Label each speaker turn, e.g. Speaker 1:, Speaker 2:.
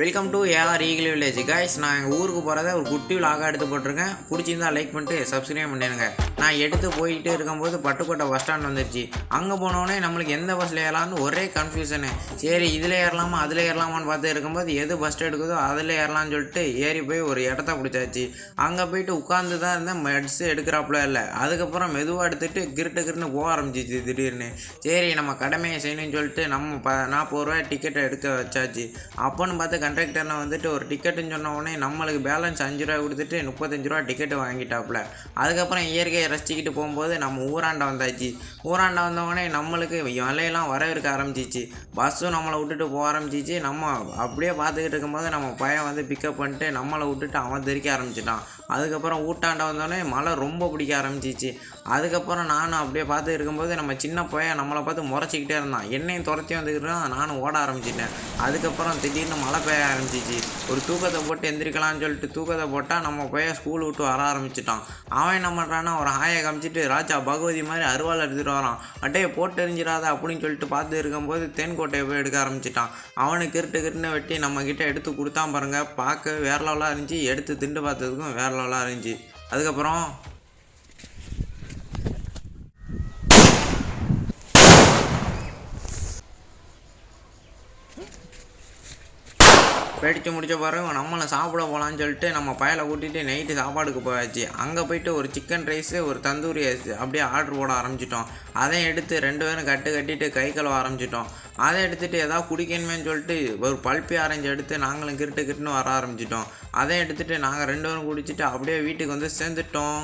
Speaker 1: Welcome to AR eagle village guys நான் எங்கள் ஊருக்கு போகிறத ஒரு குட்டி விலாக எடுத்து போட்டிருக்கேன். பிடிச்சிருந்தா லைக் பண்ணிட்டு சப்ஸ்கிரைப் பண்ணிடுங்க. நான் எடுத்து போயிட்டு இருக்கும்போது பட்டுக்கோட்டை பஸ் ஸ்டாண்ட் வந்துருச்சு. அங்கே போனோடனே நம்மளுக்கு எந்த பஸ்ஸில் ஏறலாம்னு ஒரே கன்ஃபியூஷனு சரி இதில் ஏறலாமா அதில் ஏறலாமான்னு பார்த்து இருக்கும்போது எது பஸ் எடுக்குதோ அதில் ஏறலாம்னு சொல்லிட்டு ஏறி போய் ஒரு இடத்த பிடிச்சாச்சு. அங்கே போயிட்டு உட்காந்து தான் இருந்தேன். மெட்ஸ் எடுக்கிறாப்புல இல்லை. அதுக்கப்புறம் மெதுவாக எடுத்துட்டு கிருட்டு கிருட்டுன்னு போக ஆரம்பிச்சிச்சு திடீர்னு. சரி நம்ம கடமையை செய்யணும்னு சொல்லிட்டு நம்ம ப நாற்பது ரூபாய் டிக்கெட்டை எடுக்க வச்சாச்சு. அப்போன்னு பார்த்து கண்டக்டர்னை வந்துட்டு ஒரு டிக்கெட்டுன்னு சொன்ன உடனே நம்மளுக்கு பேலன்ஸ் அஞ்சு ரூபா கொடுத்துட்டு முப்பத்தஞ்சு ரூபா டிக்கெட்டு வாங்கிட்டாப்புல. அதுக்கப்புறம் இயற்கையை ரசிச்சுக்கிட்டு போகும்போது நம்ம ஊராண்ட வந்தாச்சு. ஊராண்ட வந்தவொடனே நம்மளுக்கு மலையெல்லாம் வரவிருக்க ஆரம்பிச்சிச்சு. பஸ்ஸும் நம்மளை விட்டுட்டு போக ஆரம்பிச்சிச்சு. நம்ம அப்படியே பார்த்துக்கிட்டு இருக்கும்போது நம்ம பையன் வந்து பிக்கப் பண்ணிட்டு நம்மளை விட்டுட்டு அவன் தெரிக்க ஆரம்பிச்சிட்டான். அதுக்கப்புறம் ஊட்டாண்ட வந்தோடனே மழை ரொம்ப பிடிக்க ஆரம்பிச்சிச்சு. அதுக்கப்புறம் நானும் அப்படியே பார்த்து இருக்கும்போது நம்ம சின்ன பையன் நம்மளை பார்த்து முறைச்சிக்கிட்டே இருந்தான். என்னையும் துரத்தி வந்துக்கிட்டு நானும் ஓட ஆரம்பிச்சிட்டேன். அதுக்கப்புறம் திடீர்னு மழை பெய்ய ஆரம்பிச்சிச்சு. ஒரு தூக்கத்தை போட்டு எந்திரிக்கலாம்னு சொல்லிட்டு தூக்கத்தை போட்டால் நம்ம பையன் ஸ்கூல் விட்டு வர ஆரம்பிச்சிட்டான். அவன் என்ன பண்ணுறான்னா ஒரு ஹாயை காமிச்சிட்டு ராஜா பகவதி மாதிரி அருவாள் எடுத்துகிட்டு வரான். அட்டையை போட்டு எரிஞ்சிடாத அப்படின்னு சொல்லிட்டு பார்த்து இருக்கும்போது தேன்கோட்டையை போய் எடுக்க ஆரம்பிச்சிட்டான். அவனுக்கு கிருட்டு கிருட்டுன்னு வெட்டி நம்மக்கிட்ட எடுத்து கொடுத்தான் பாருங்கள் பார்க்க வேற லெவலாக இருந்துச்சு. எடுத்து திண்டு பார்த்ததுக்கும் வேற லெவலாக இருந்துச்சு. அதுக்கப்புறம் வெடித்து முடிச்ச பிறகு நம்மளை சாப்பிட போகலான்னு சொல்லிட்டு நம்ம பயலை கூட்டிகிட்டு நைட்டு சாப்பாடுக்கு போயாச்சு. அங்கே போயிட்டு ஒரு சிக்கன் ரைஸு ஒரு தந்தூரி ரைஸ் அப்படியே ஆர்டர் போட ஆரம்பிச்சிட்டோம். அதை எடுத்து ரெண்டு பேரும் கட்டு கட்டிட்டு கை கழுவ ஆரம்பிச்சிட்டோம். அதை எடுத்துகிட்டு எதாவது குடிக்கணுமேன்னு சொல்லிட்டு ஒரு பல்பி ஆரஞ்சு எடுத்து நாங்களும் கிருட்டு கிட்டுன்னு வர ஆரம்பிச்சிட்டோம். அதை எடுத்துகிட்டு நாங்கள் ரெண்டு பேரும் குடிச்சிட்டு அப்படியே வீட்டுக்கு வந்து சேர்ந்துட்டோம்.